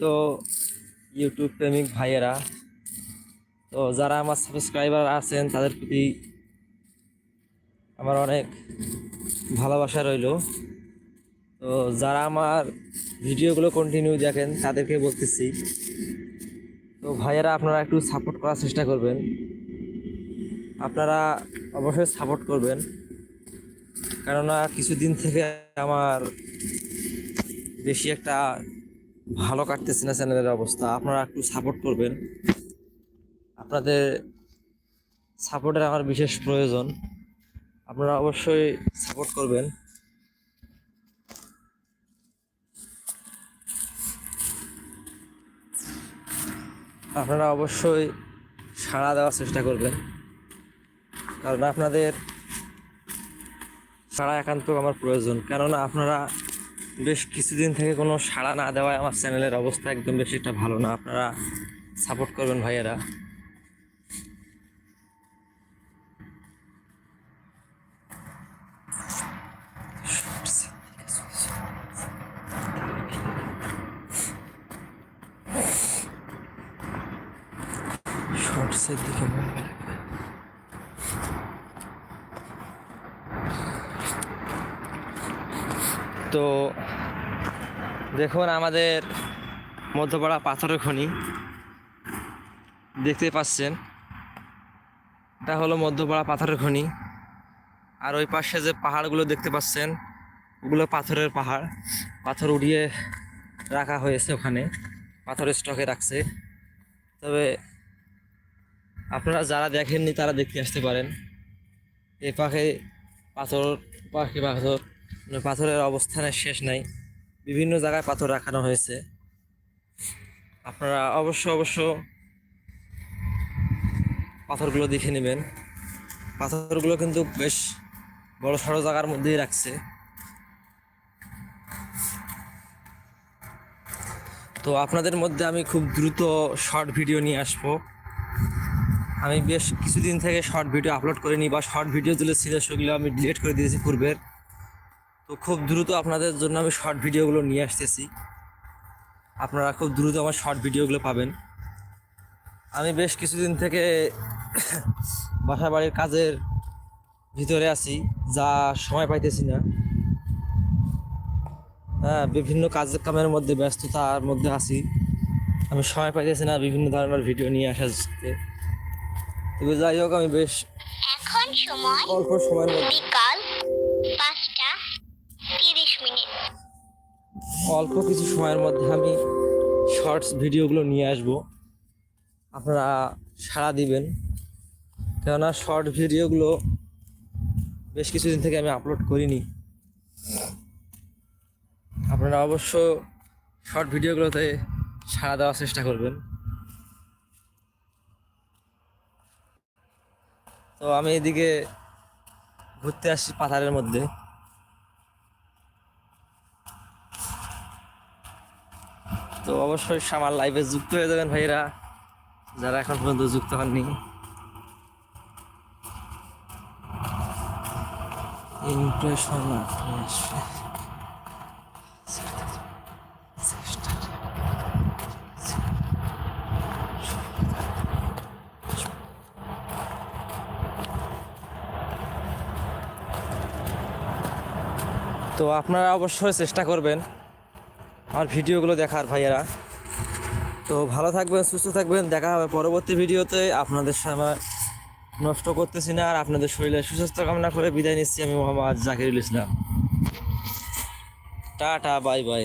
তো ইউটিউব প্রেমিক ভাইয়েরা। তো যারা আমার সাবস্ক্রাইবার আছেন, তাদের প্রতি আমার অনেক ভালোবাসা রইল। তো যারা আমার ভিডিওগুলো কন্টিনিউ দেখেন, তাদেরকে বলতেছি, তো ভাইয়েরা আপনারা একটু সাপোর্ট করার চেষ্টা করবেন। আপনারা অবশ্যই সাপোর্ট করবেন। কেননা কিছুদিন থেকে আমার বেশি একটা ভালো কাটতেছে না চ্যানেলের অবস্থা, আপনারা একটু সাপোর্ট করবেন। আপনাদের সাপোর্টের আমার বিশেষ প্রয়োজন, আপনারা অবশ্যই সাপোর্ট করবেন। আপনারা অবশ্যই সাড়া দেওয়ার চেষ্টা করবেন, কারণ আপনাদের সাড়া একান্ত আমার প্রয়োজন, কেননা আপনারা বেশ কিছুদিন থেকে কোনো সাড়া না দেওয়ায় আমার চ্যানেলের অবস্থা একদম বেশি একটা ভালো না। আপনারা সাপোর্ট করবেন ভাইয়েরা। শর্টসের দিকে তো দেখুন আমাদের মধ্যপাড়া পাথরের খনি। দেখতে পাচ্ছেন, এটা হলো মধ্যপাড়া পাথরের খনি। আর ওই পাশে যে পাহাড়গুলো দেখতে পাচ্ছেন, ওগুলো পাথরের পাহাড়। পাথর উড়িয়ে রাখা হয়েছে ওখানে পাথরের স্টকে রাখছে। তবে আপনারা যারা দেখেননি, তারা দেখতে আসতে পারেন। এ পাখে পাথর, পাখি পাথর, পাথরের অবস্থানের শেষ নাই। বিভিন্ন জায়গায় পাথর রাখানো হয়েছে। আপনারা অবশ্য অবশ্য পাথরগুলো দেখে নেবেন। পাথরগুলো কিন্তু বেশ বড় সড়ো জায়গার মধ্যেই রাখছে। তো আপনাদের মধ্যে আমি খুব দ্রুত শর্ট ভিডিও নিয়ে আসব। আমি বেশ কিছুদিন থেকে শর্ট ভিডিও আপলোড করিনি বা শর্ট ভিডিও যেগুলো ছিল সেগুলো আমি ডিলিট করে দিয়েছি পূর্বের। তো খুব দ্রুত আপনাদের জন্য আমি শর্ট ভিডিওগুলো নিয়ে আসতেছি। আপনারা খুব দ্রুত আমার শর্ট ভিডিওগুলো পাবেন। আমি বেশ কিছুদিন থেকে বাসা বাড়ির কাজের ভিতরে আছি যা সময় পাইতেছি না। হ্যাঁ বিভিন্ন কাজ কামের মধ্যে ব্যস্ততার মধ্যে আছি। আমি সময় পাইতেছি না বিভিন্ন ধরনের ভিডিও নিয়ে আসার তবে যাই হোক আমি বেশ অল্প সময়ের মধ্যে তিরিশ মিনিট। অল্প কিছু সময়ের মধ্যে আমি শর্টস ভিডিওগুলো নিয়ে আসব। আপনারা সাড়া দিবেন। কেননা শর্ট ভিডিওগুলো বেশ কিছুদিন থেকে আমি আপলোড করিনি। আপনারা অবশ্য শর্ট ভিডিওগুলোতে সাড়া দেওয়ার চেষ্টা করবেন। তো আমি এদিকে ঘুরতে আসছি পাথারের মধ্যে। তো অবশ্যই আমার লাইভে যুক্ত হয়ে যাবেন ভাইরা। যারা এখন পর্যন্ত যুক্ত হননি। তো আপনারা অবশ্যই চেষ্টা করবেন। আমার ভিডিওগুলো দেখার ভাইয়েরা। তো ভালো থাকবেন, সুস্থ থাকবেন। দেখা হবে পরবর্তী ভিডিওতে। আপনাদের সময় নষ্ট করতেছি না আর আপনাদের শরীরে সুস্বাস্থ্য কামনা করে বিদায় নিচ্ছি আমি Mohammad Zakirul Islam. Tata, bye bye.